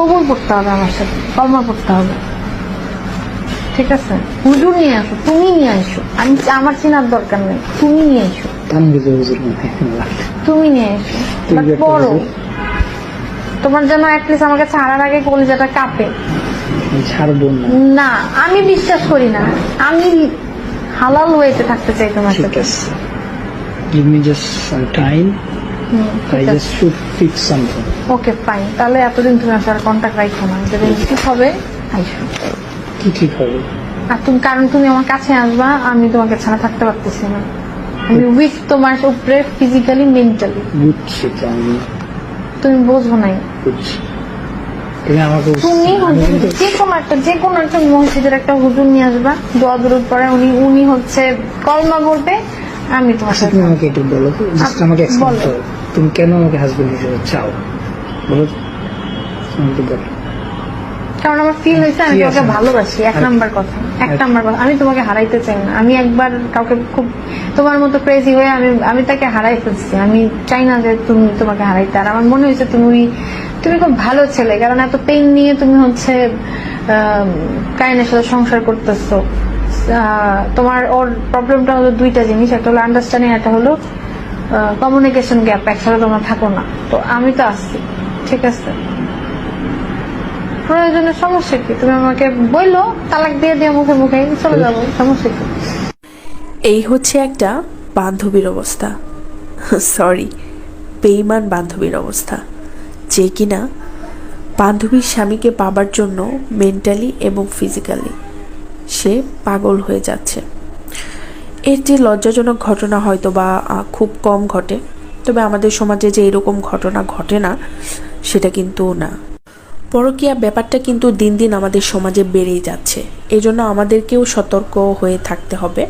কবুল পড়তে হবে আমার সাথে কলমা পড়তে হবে। ঠিক আছে? হুজুর নিয়ে আসো তুমি নিয়ে আসো। আমি আমার চেনার দরকার নেই তুমি নিয়ে মনে হয় তুমি নিয়ে তুমি পড়ো। তোমার জন্য অ্যাটলিস্ট আমাকে ছাড়ার আগে কলিজাটা কাঁপে। না। আমি বিশ্বাস করি না। আমি হালাল ওয়েতে থাকতে চাই তোমার সাথে। Me just some time hmm, I just should fix something okay fine তাহলে এতদিন তুমি আমার সাথে কন্ট্যাক্ট রাখো না। যদি ঠিক হবে আইসো। কি ঠিক হবে? আর তুমি কারণ তুমি আমার কাছে আসবা আমি তোমাকে ছাড়া থাকতে পারতেছি না। আমি উইক তোমার উপরে ফিজিক্যালি মেন্টালি বুঝছি তো আমি। তুমি বোঝো নাই। বুঝছি। তুমি যে কোনো একটা যে কোনো একটা মসজিদের একটা হুজুর নিয়ে আসবা। দোয়া দরুদ পরে উনি উনি হচ্ছে কলমা বলবে আমি তোমার আচ্ছা সাথে তুমি আমাকে একটু বলো জাস্ট আচ্ছা, আমাকে এক্সপ্লেন করো। তুমি কেন আমাকে হাজবেন্ড হিসেবে চাও? বলো আমাকে বলো। কারণ আমার ফিল হয়েছে আমি তোমাকে ভালোবাসি এক নাম্বার কথা এক নাম্বার কথা। আমি তোমাকে হারাইতে চাই না। আমি একবার কাউকে খুব তোমার মতো ক্রেজি হয়ে আমি আমি তাকে হারাই ফেলছি। আমি চাই না যে তুমি তোমাকে হারাইতে। আর আমার মনে হয়েছে তুমি তুমি খুব ভালো ছেলে। কারণ এত পেইন নিয়ে তুমি হচ্ছে কাইনের সাথে সংসার করতেছো। তোমার ওর প্রবলেমটা হলো দুইটা জিনিস। একটা হলো আন্ডারস্ট্যান্ডিং একটা হলো কমিউনিকেশন গ্যাপ একসাথে তোমরা থাকো না। তো আমি তো আসছি, ঠিক আছে? প্রয়োজনের সমস্যা কি? তুমি আমাকে বলল, তালাক দিয়ে দিয়ে মুখে মুখে চলে যাব, সমস্যা কি? এই হচ্ছে একটা বান্ধবীর অবস্থা। সরি বেইমান বান্ধবীর অবস্থা। যে কিনা বান্ধবীর স্বামীকে পাবার জন্য মেন্টালি এবং ফিজিক্যালি সে পাগল হয়ে যাচ্ছে। এর যে লজ্জাজনক ঘটনা হয়তো বা খুব কম ঘটে, তবে আমাদের সমাজে যে এরকম ঘটনা ঘটে না, সেটা কিন্তু না। পরকীয়া ব্যাপারটা কিন্তু দিন দিন আমাদের সমাজে বেড়েই যাচ্ছে। এজন্য আমাদেরকেও সতর্ক হয়ে থাকতে হবে।